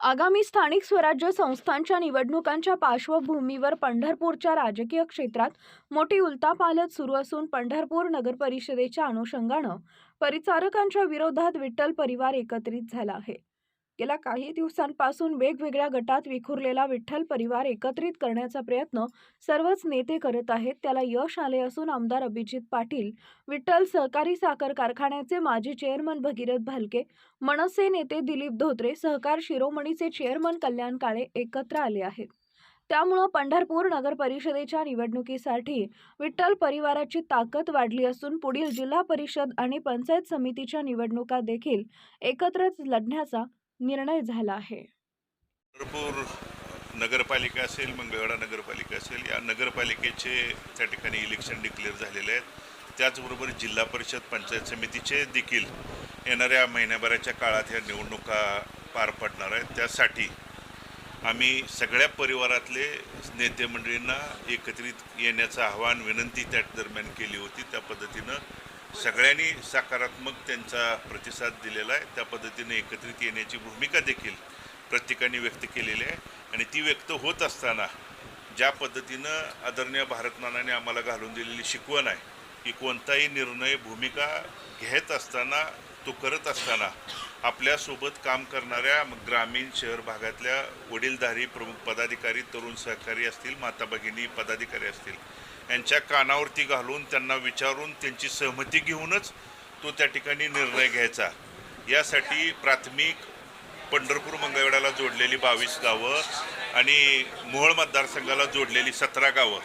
आगामी स्थानिक स्वराज्य संस्थांच्या निवडणुकांच्या पार्श्वभूमीवर पंढरपूरच्या राजकीय क्षेत्रात मोठी उलतापालत सुरू असून पंढरपूर नगर परिषदेच्या अनुषंगानं परिचारकांच्या विरोधात विठ्ठल परिवार एकत्रित झाला आहे. गेल्या काही दिवसांपासून वेगवेगळ्या गटात विखुरलेला विठ्ठल परिवार एकत्रित करण्याचा प्रयत्न सर्वच नेते करत आहेत. त्याला यश आले असून आमदार अभिजित पाटील विठ्ठल सहकारी साखर कारखान्याचे माजी चेअरमन भगीरथ भालके मनसे नेते दिलीप धोत्रे सहकार शिरोमणीचे चेअरमन कल्याण काळे एकत्र आले आहेत. त्यामुळं पंढरपूर नगर परिषदेच्या निवडणुकीसाठी विठ्ठल परिवाराची ताकद वाढली असून पुढील जिल्हा परिषद आणि पंचायत समितीच्या निवडणुका देखील एकत्रच लढण्याचा निर्णय झाला आहे. भरपूर नगरपालिका असेल मंगळवेढा नगरपालिका असेल या नगरपालिकेचे त्या ठिकाणी इलेक्शन डिक्लेअर झालेले आहेत. त्याचबरोबर जिल्हा परिषद पंचायत समितीचे देखील येणाऱ्या महिन्याभराच्या काळात ह्या निवडणुका पार पडणार आहेत. त्यासाठी आम्ही सगळ्या परिवारातले नेते मंडळींना एकत्रित येण्याचं आव्हान विनंती त्या दरम्यान केली होती. त्या पद्धतीनं सगळ्यांनी सकारात्मक त्यांचा प्रतिसाद दिलेला आहे. त्या पद्धतीने एकत्रित येण्याची भूमिका देखील प्रत्येकाने व्यक्त केलेली आहे. आणि ती व्यक्त होत असताना ज्या पद्धतीनं आदरणीय भारतमानाने आम्हाला घालून दिलेली शिकवण आहे की कोणताही निर्णय भूमिका घेत असताना तो करत असताना आपल्यासोबत काम करणाऱ्या ग्रामीण शहर भागातल्या वडीलधारी प्रमुख पदाधिकारी तरुण सहकारी असतील माता भगिनी पदाधिकारी असतील यांच्या कानावरती घालून त्यांना विचारून त्यांची सहमती घेऊनच तो त्या ठिकाणी निर्णय घ्यायचा. यासाठी प्राथमिक पंढरपूर मंगळवेढाला जोडलेली बावीस गावं आणि मोहोळ मतदारसंघाला जोडलेली सतरा गावं.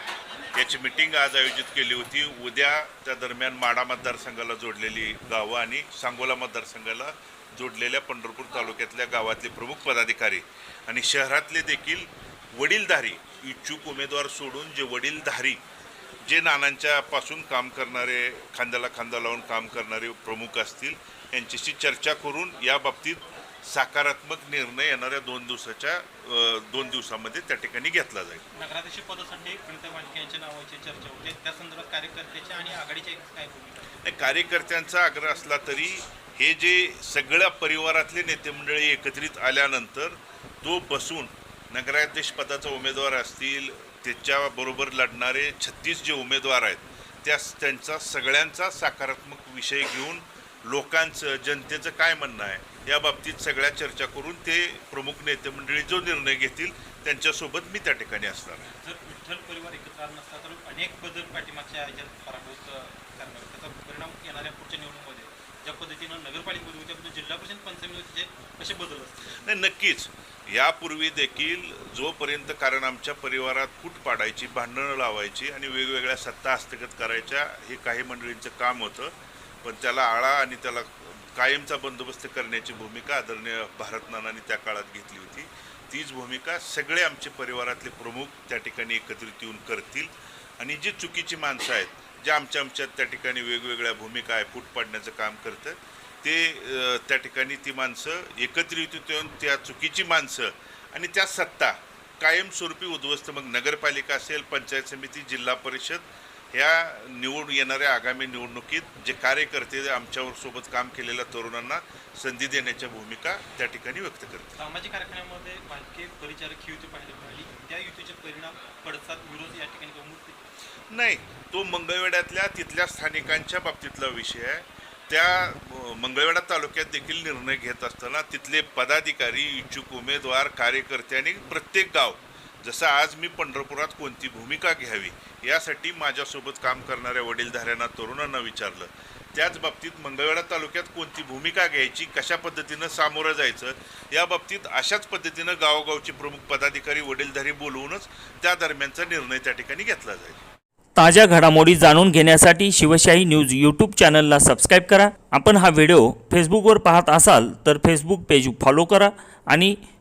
याची मिटिंग आज आयोजित केली होती. उद्या त्या दरम्यान माडा मतदारसंघाला जोडलेली गावं आणि सांगोला मतदारसंघाला जोडलेल्या पंढरपूर तालुक्यातल्या गावातले प्रमुख पदाधिकारी आणि शहरातले देखील वडीलधारी इच्छुक उमेदवार सोडून जे वडीलधारी जे नानांच्या पासून काम करणारे खांद्याला खांदा लावून काम करणारे प्रमुख असतील यांच्याशी चर्चा करून या बाबतीत सकारात्मक निर्णय येणाऱ्या दोन दिवसाच्या दोन दिवसामध्ये त्या ठिकाणी घेतला जाईल. नगराध्यक्ष पदासाठी प्रणिता यांच्या नावाची चर्चा होते. त्या संदर्भात कार्यकर्त्याची आणि आघाडीची काय? नाही, कार्यकर्त्यांचा आग्रह असला तरी हे जे सगळ्या परिवारातले नेते मंडळी एकत्रित आल्यानंतर तो बसून नगराध्यक्ष पदाचा उमेदवार असतील त्याच्याबरोबर लढणारे छत्तीस जे उमेदवार आहेत त्या त्यांचा सगळ्यांचा सकारात्मक विषय घेऊन लोकांचं जनतेचं काय म्हणणं आहे? या बाबतीत सगळ्या चर्चा करून ते प्रमुख नेते मंडळी जो निर्णय घेतील त्यांच्यासोबत मी त्या ठिकाणी असणार आहे. जर विठ्ठल परिवार एकत्र आला नसता तर अनेक बदल पाठीमागच्या ह्याच्यात पराभूत करणार. त्याचा परिणाम येणाऱ्या पुढच्या निवडणुकीमध्ये ज्या पद्धतीनं नगरपालिकेमध्ये होत्या जिल्हा परिषद पंचायतीमध्ये कसे बदल असतील. नाही नक्कीच. यापूर्वी देखील जोपर्यंत कारण आमच्या परिवारात फूट पाडायची भांडणं लावायची आणि वेगवेगळ्या सत्ता हस्तगत करायच्या हे काही मंडळींचं काम होतं पण त्याला आळा आणि त्याला कायमचा बंदोबस्त करण्याची भूमिका आदरणीय भारतनानांनी त्या काळात घेतली होती. तीच भूमिका सगळे आमचे परिवारातले प्रमुख त्या ठिकाणी एकत्रित येऊन करतील. आणि जी चुकीची माणसं आहेत ज्या आमच्या आमच्या त्या ठिकाणी वेगवेगळ्या भूमिका आहे फूट पाडण्याचं काम करतं ते त्या ठिकाणी ती माणसं एकत्रित येऊन त्या चुकीची माणसं आणि त्या सत्ता कायमस्वरूपी उद्ध्वस्त. मग नगरपालिका असेल पंचायत समिती जिल्हा परिषद ह्या निवड येणाऱ्या आगामी निवडणुकीत जे कार्यकर्ते आमच्यावर सोबत काम केलेल्या तरुणांना संधी देण्याच्या भूमिका त्या ठिकाणी व्यक्त करतात. सामाजिक भालके परिचारक ही युती पाहायला मिळाली. त्या युतीचे परिणाम पडसाद विरोध या ठिकाणी नाही तो मंगळवेढ्यातल्या तिथल्या स्थानिकांच्या बाबतीतला विषय आहे. त्या अ, मंगळवेढा तालुक्यात देखील निर्णय घेत असताना तिथले पदाधिकारी इच्छुक उमेदवार कार्यकर्ते आणि प्रत्येक गाव जसं आज मी पंढरपुरात कोणती भूमिका घ्यावी यासाठी माझ्यासोबत काम करणाऱ्या वडीलधाऱ्यांना तरुणांना विचारलं. त्याच बाबतीत मंगळवेढा तालुक्यात कोणती भूमिका घ्यायची कशा पद्धतीनं सामोरं जायचं या बाबतीत अशाच पद्धतीनं गावोगावचे प्रमुख पदाधिकारी वडीलधारी बोलवूनच त्या दरम्यानचा निर्णय त्या ठिकाणी घेतला जाईल. ताज्या घडामोडी जाणून घेण्यासाठी शिवशाही न्यूज यूट्यूब चॅनलला सबस्क्राईब करा. आपण हा व्हिडिओ फेसबुकवर पाहत असाल तर फेसबुक पेज फॉलो करा आणि